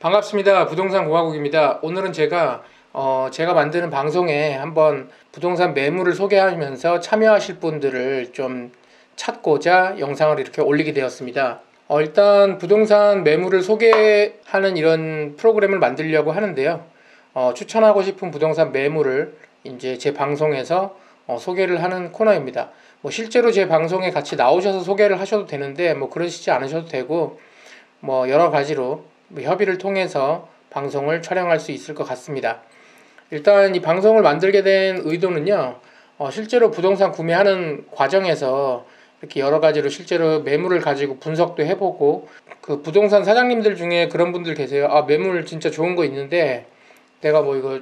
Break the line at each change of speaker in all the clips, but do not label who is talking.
반갑습니다. 부동산 공화국입니다. 오늘은 제가 어, 제가 만드는 방송에 한번 부동산 매물을 소개하면서 참여하실 분들을 좀 찾고자 영상을 이렇게 올리게 되었습니다. 어, 일단 부동산 매물을 소개하는 이런 프로그램을 만들려고 하는데요. 어, 추천하고 싶은 부동산 매물을 이제 제 방송에서 어, 소개를 하는 코너입니다. 뭐 실제로 제 방송에 같이 나오셔서 소개를 하셔도 되는데 뭐 그러시지 않으셔도 되고 뭐 여러 가지로 뭐 협의를 통해서 방송을 촬영할 수 있을 것 같습니다. 일단 이 방송을 만들게 된 의도는요, 어, 실제로 부동산 구매하는 과정에서 이렇게 여러 가지로 실제로 매물을 가지고 분석도 해보고 그 부동산 사장님들 중에 그런 분들 계세요. 아, 매물 진짜 좋은 거 있는데 내가 뭐 이거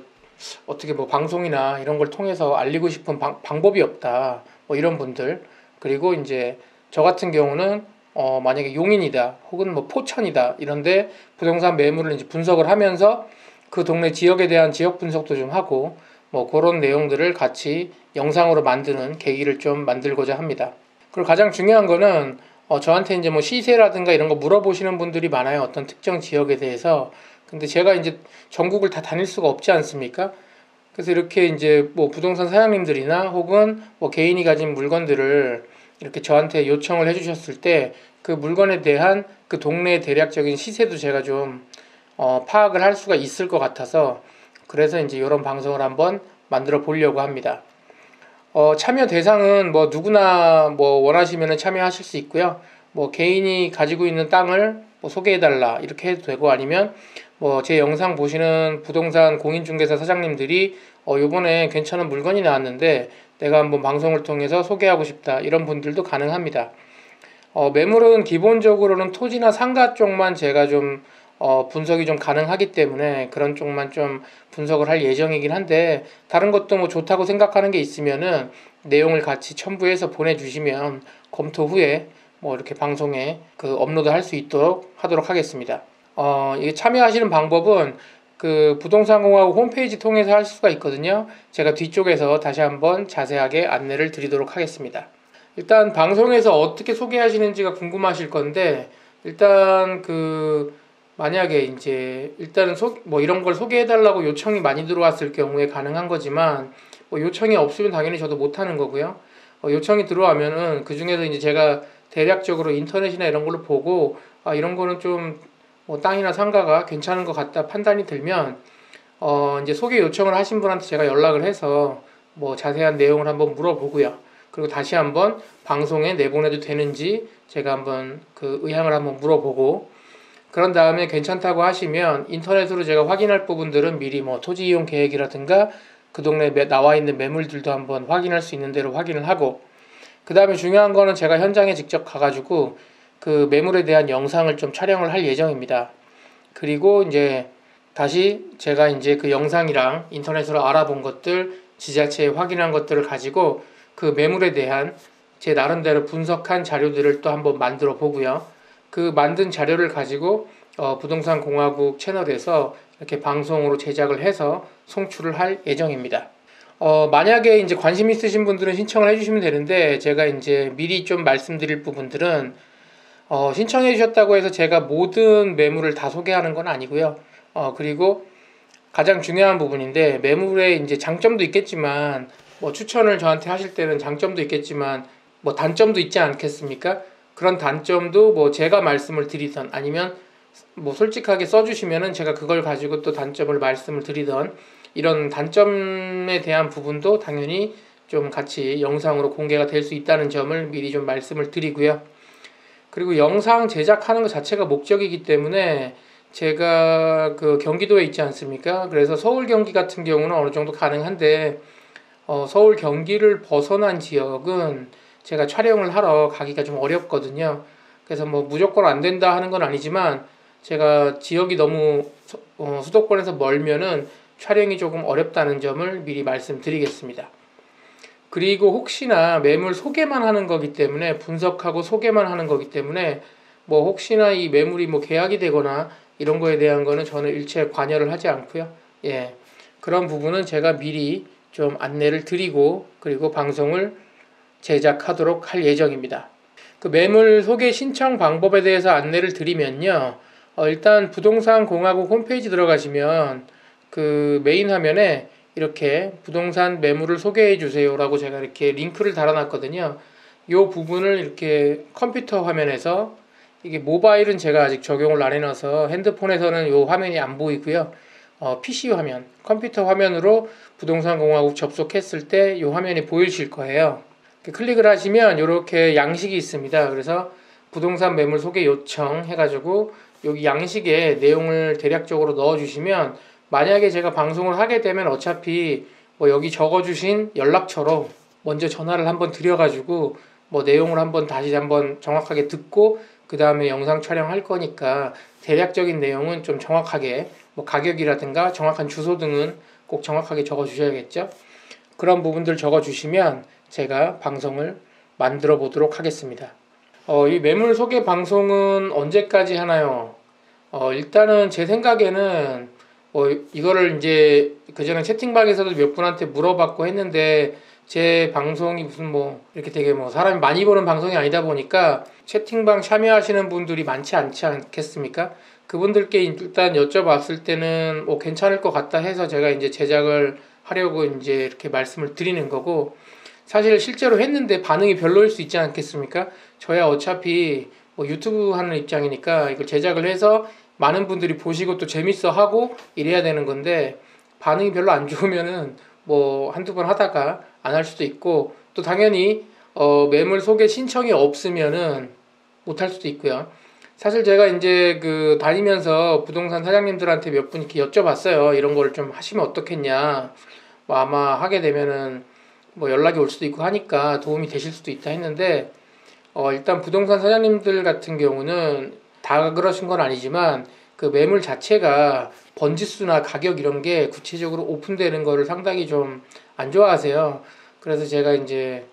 어떻게 뭐 방송이나 이런 걸 통해서 알리고 싶은 방, 방법이 없다. 뭐 이런 분들. 그리고 이제 저 같은 경우는 어, 만약에 용인이다 혹은 뭐 포천이다 이런데 부동산 매물을 이제 분석을 하면서 그 동네 지역에 대한 지역 분석도 좀 하고 뭐 그런 내용들을 같이 영상으로 만드는 계기를 좀 만들고자 합니다. 그리고 가장 중요한 거는 어, 저한테 이제 뭐 시세라든가 이런 거 물어보시는 분들이 많아요. 어떤 특정 지역에 대해서. 근데 제가 이제 전국을 다 다닐 수가 없지 않습니까? 그래서 이렇게 이제 뭐 부동산 사장님들이나 혹은 뭐 개인이 가진 물건들을 이렇게 저한테 요청을 해주셨을 때 그 물건에 대한 그 동네의 대략적인 시세도 제가 좀 어, 파악을 할 수가 있을 것 같아서 그래서 이제 이런 방송을 한번 만들어 보려고 합니다. 어, 참여 대상은 뭐 누구나 뭐 원하시면 참여하실 수 있고요. 뭐 개인이 가지고 있는 땅을 뭐 소개해달라 이렇게 해도 되고 아니면 뭐 제 영상 보시는 부동산 공인중개사 사장님들이 어, 요번에 괜찮은 물건이 나왔는데 내가 한번 방송을 통해서 소개하고 싶다 이런 분들도 가능합니다. 어, 매물은 기본적으로는 토지나 상가 쪽만 제가 좀 어, 분석이 좀 가능하기 때문에 그런 쪽만 좀 분석을 할 예정이긴 한데 다른 것도 뭐 좋다고 생각하는 게 있으면은 내용을 같이 첨부해서 보내주시면 검토 후에 뭐 이렇게 방송에 그 업로드 할 수 있도록 하도록 하겠습니다. 어, 이게 참여하시는 방법은 그 부동산 공화국 홈페이지 통해서 할 수가 있거든요. 제가 뒤쪽에서 다시 한번 자세하게 안내를 드리도록 하겠습니다. 일단 방송에서 어떻게 소개하시는지가 궁금하실 건데 일단 그 만약에 이제 일단은 소, 뭐 이런 걸 소개해 달라고 요청이 많이 들어왔을 경우에 가능한 거지만 뭐 요청이 없으면 당연히 저도 못 하는 거고요. 어, 요청이 들어와면은 그 중에서 이제 제가 대략적으로 인터넷이나 이런 걸로 보고 아 이런 거는 좀 뭐 땅이나 상가가 괜찮은 것 같다 판단이 들면 어 이제 소개 요청을 하신 분한테 제가 연락을 해서 뭐 자세한 내용을 한번 물어보고요. 그리고 다시 한번 방송에 내보내도 되는지 제가 한번 그 의향을 한번 물어보고 그런 다음에 괜찮다고 하시면 인터넷으로 제가 확인할 부분들은 미리 뭐 토지 이용 계획이라든가 그 동네에 나와 있는 매물들도 한번 확인할 수 있는 대로 확인을 하고 그 다음에 중요한 거는 제가 현장에 직접 가가지고 그 매물에 대한 영상을 좀 촬영을 할 예정입니다. 그리고 이제 다시 제가 이제 그 영상이랑 인터넷으로 알아본 것들, 지자체에 확인한 것들을 가지고 그 매물에 대한 제 나름대로 분석한 자료들을 또 한번 만들어 보고요. 그 만든 자료를 가지고 어, 부동산 공화국 채널에서 이렇게 방송으로 제작을 해서 송출을 할 예정입니다. 어, 만약에 이제 관심 있으신 분들은 신청을 해주시면 되는데 제가 이제 미리 좀 말씀드릴 부분들은 어, 신청해 주셨다고 해서 제가 모든 매물을 다 소개하는 건 아니고요. 어, 그리고 가장 중요한 부분인데 매물에 이제 장점도 있겠지만 뭐 추천을 저한테 하실 때는 장점도 있겠지만 뭐 단점도 있지 않겠습니까? 그런 단점도 뭐 제가 말씀을 드리던 아니면 뭐 솔직하게 써주시면은 제가 그걸 가지고 또 단점을 말씀을 드리던 이런 단점에 대한 부분도 당연히 좀 같이 영상으로 공개가 될 수 있다는 점을 미리 좀 말씀을 드리고요. 그리고 영상 제작하는 것 자체가 목적이기 때문에 제가 그 경기도에 있지 않습니까? 그래서 서울 경기 같은 경우는 어느 정도 가능한데 어, 서울 경기를 벗어난 지역은 제가 촬영을 하러 가기가 좀 어렵거든요. 그래서 뭐 무조건 안 된다 하는 건 아니지만 제가 지역이 너무 어, 수도권에서 멀면은 촬영이 조금 어렵다는 점을 미리 말씀드리겠습니다. 그리고 혹시나 매물 소개만 하는 거기 때문에 분석하고 소개만 하는 거기 때문에 뭐 혹시나 이 매물이 뭐 계약이 되거나 이런 거에 대한 거는 저는 일체 관여를 하지 않고요. 예. 그런 부분은 제가 미리 좀 안내를 드리고 그리고 방송을 제작하도록 할 예정입니다. 그 매물 소개 신청 방법에 대해서 안내를 드리면요. 어, 일단 부동산 공화국 홈페이지 들어가시면 그 메인 화면에 이렇게 부동산 매물을 소개해 주세요라고 제가 이렇게 링크를 달아놨거든요. 이 부분을 이렇게 컴퓨터 화면에서 이게 모바일은 제가 아직 적용을 안 해놔서 핸드폰에서는 이 화면이 안 보이고요. 어, PC 화면, 컴퓨터 화면으로 부동산 공화국 접속했을 때 이 화면이 보이실 거예요. 클릭을 하시면 이렇게 양식이 있습니다. 그래서 부동산 매물 소개 요청 해가지고 여기 양식에 내용을 대략적으로 넣어주시면 만약에 제가 방송을 하게 되면 어차피 뭐 여기 적어주신 연락처로 먼저 전화를 한번 드려가지고 뭐 내용을 한번 다시 한번 정확하게 듣고 그 다음에 영상 촬영할 거니까 대략적인 내용은 좀 정확하게 뭐 가격이라든가 정확한 주소 등은 꼭 정확하게 적어 주셔야겠죠. 그런 부분들 적어 주시면 제가 방송을 만들어 보도록 하겠습니다. 어, 이 매물 소개 방송은 언제까지 하나요? 어, 일단은 제 생각에는 뭐 이거를 이제 그전에 채팅방에서도 몇 분한테 물어봤고 했는데 제 방송이 무슨 뭐 이렇게 되게 뭐 사람이 많이 보는 방송이 아니다 보니까 채팅방 참여하시는 분들이 많지 않지 않겠습니까? 그분들께 일단 여쭤봤을 때는 뭐 괜찮을 것 같다 해서 제가 이제 제작을 하려고 이제 이렇게 말씀을 드리는 거고 사실 실제로 했는데 반응이 별로일 수 있지 않겠습니까? 저야 어차피 뭐 유튜브 하는 입장이니까 이걸 제작을 해서 많은 분들이 보시고 또 재밌어 하고 이래야 되는 건데 반응이 별로 안 좋으면은 뭐 한두 번 하다가 안 할 수도 있고 또 당연히 어 매물 소개 신청이 없으면은 못 할 수도 있고요. 사실 제가 이제 그 다니면서 부동산 사장님들한테 몇 분 이렇게 여쭤봤어요. 이런 거를 좀 하시면 어떻겠냐. 뭐 아마 하게 되면은 뭐 연락이 올 수도 있고 하니까 도움이 되실 수도 있다 했는데 어 일단 부동산 사장님들 같은 경우는 다 그러신 건 아니지만 그 매물 자체가 번지수나 가격 이런 게 구체적으로 오픈되는 거를 상당히 좀 안 좋아하세요. 그래서 제가 이제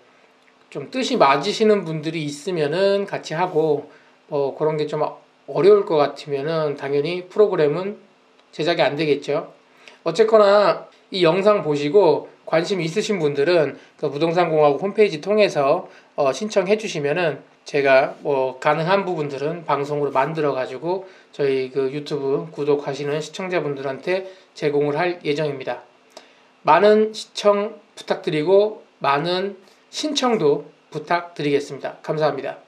좀 뜻이 맞으시는 분들이 있으면은 같이 하고 뭐 그런 게 좀 어려울 것 같으면은 당연히 프로그램은 제작이 안 되겠죠. 어쨌거나 이 영상 보시고 관심 있으신 분들은 그 부동산 공화국 홈페이지 통해서 어 신청해 주시면은 제가 뭐 가능한 부분들은 방송으로 만들어 가지고 저희 그 유튜브 구독하시는 시청자분들한테 제공을 할 예정입니다. 많은 시청 부탁드리고 많은 신청도 부탁드리겠습니다. 감사합니다.